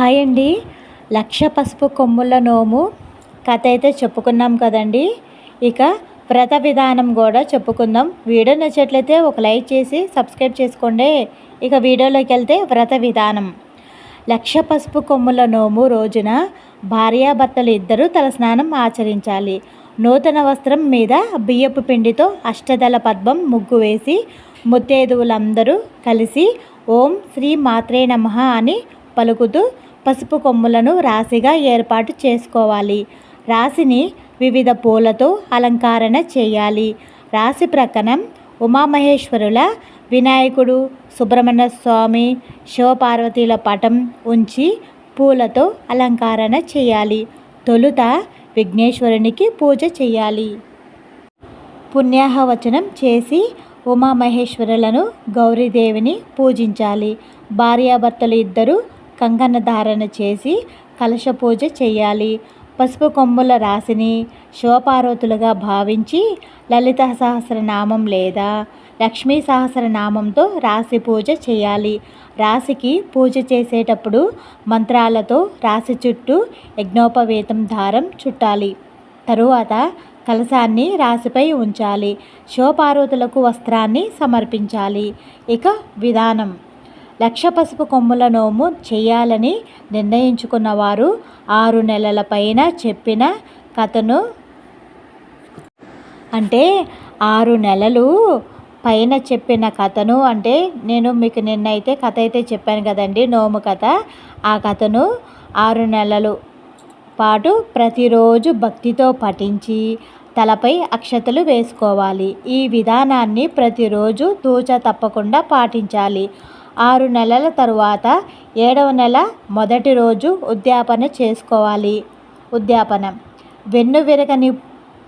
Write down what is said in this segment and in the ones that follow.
Hi అండి. లక్ష పసుపు కొమ్ముల నోము కథ అయితే చెప్పుకున్నాం కదండి. ఇక వ్రత విధానం కూడా చెప్పుకుందాం. వీడియో నచ్చట్లయితే ఒక లైక్ చేసి సబ్స్క్రైబ్ చేసుకోండి. ఇక వీడియోలోకి వెళ్తే వ్రత విధానం. లక్ష పసుపు కొమ్ముల నోము రోజున భార్యాభర్తలు ఇద్దరూ తలస్నానం ఆచరించాలి. నూతన వస్త్రం మీద బియ్యపు పిండితో అష్టదళ పద్మం ముగ్గు వేసి ముత్తేదువులందరూ కలిసి ఓం శ్రీ మాత్రే నమ అని పలుకుతూ పసుపు కొమ్ములను రాశిగా ఏర్పాటు చేసుకోవాలి. రాశిని వివిధ పూలతో అలంకరణ చేయాలి. రాశి ప్రకారం ఉమామహేశ్వరుల వినాయకుడు సుబ్రహ్మణ్య స్వామి శివపార్వతీల పటం ఉంచి పూలతో అలంకరణ చేయాలి. తొలుత విఘ్నేశ్వరునికి పూజ చేయాలి. పుణ్యాహవచనం చేసి ఉమామహేశ్వరులను గౌరీదేవిని పూజించాలి. భార్యాభర్తలు ఇద్దరు కంకణ ధారణ చేసి కలశ పూజ చేయాలి. పసుపు కొమ్ముల రాశిని శివపార్వతులుగా భావించి లలిత సహస్రనామం లేదా లక్ష్మీ సహస్రనామంతో రాశి పూజ చేయాలి. రాశికి పూజ చేసేటప్పుడు మంత్రాలతో రాశి చుట్టూ యజ్ఞోపవేతం దారం చుట్టాలి. తరువాత కలశాన్ని రాశిపై ఉంచాలి. శివపార్వతులకు వస్త్రాన్ని సమర్పించాలి. ఇక విధానం. లక్ష పసుపు కొమ్ముల నోము చేయాలని నిర్ణయించుకున్న వారు ఆరు నెలల పైన చెప్పిన కథను. అంటే ఆరు నెలలు పైన చెప్పిన కథను అంటే నేను మీకు నిన్న అయితే కథ అయితే చెప్పాను కదండి నోము కథ. ఆ కథను ఆరు నెలలు పాటు ప్రతిరోజు భక్తితో పఠించి తలపై అక్షతలు వేసుకోవాలి. ఈ విధానాన్ని ప్రతిరోజు తూచ తప్పకుండా పాటించాలి. ఆరు నెలల తరువాత ఏడవ నెల మొదటి రోజు ఉద్యాపన చేసుకోవాలి. ఉద్యాపన. వెన్ను విరగని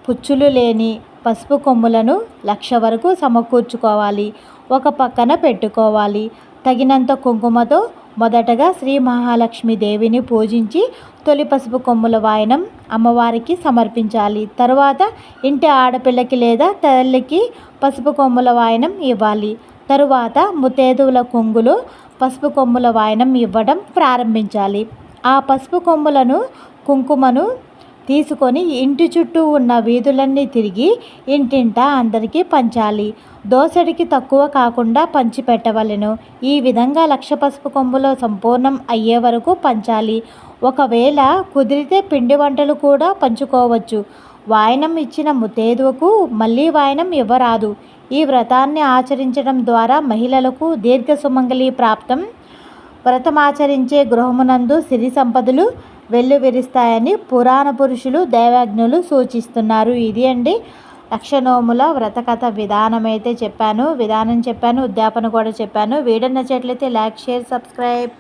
పుచ్చులు లేని పసుపు కొమ్ములను లక్ష వరకు సమకూర్చుకోవాలి. ఒక పక్కన పెట్టుకోవాలి. తగినంత కుంకుమతో మొదటగా శ్రీ మహాలక్ష్మి దేవిని పూజించి తొలి పసుపు కొమ్ముల వాయనం అమ్మవారికి సమర్పించాలి. తరువాత ఇంటి ఆడపిల్లకి లేదా తల్లికి పసుపు కొమ్ముల వాయనం ఇవ్వాలి. తరువాత ముతేదువుల కొంగులు పసుపు కొమ్ముల వాయనం ఇవ్వడం ప్రారంభించాలి. ఆ పసుపు కొమ్ములను కుంకుమను తీసుకొని ఇంటి చుట్టూ ఉన్న వీధులన్నీ తిరిగి ఇంటింటా అందరికీ పంచాలి. దోసడికి తక్కువ కాకుండా పంచిపెట్టవలెను. ఈ విధంగా లక్ష పసుపు కొమ్ములో సంపూర్ణం అయ్యే వరకు పంచాలి. ఒకవేళ కుదిరితే పిండి వంటలు కూడా పంచుకోవచ్చు. వాయనం ఇచ్చిన ముతేదువుకు మళ్ళీ వాయనం ఇవ్వరాదు. ఈ వ్రతాన్ని ఆచరించడం ద్వారా మహిళలకు దీర్ఘ సుమంగళి ప్రాప్తం వ్రతమాచరించే గృహమునందు సిరి సంపదలు వెల్లువిరుస్తాయని పురాణ పురుషులు దేవాజ్ఞులు సూచిస్తున్నారు. ఇది అండి లక్షణోముల వ్రతకథ విధానం అయితే చెప్పాను విధానం చెప్పాను ఉద్యాపన కూడా చెప్పాను. వీడియో నచ్చట్లయితే లైక్ షేర్ సబ్స్క్రైబ్.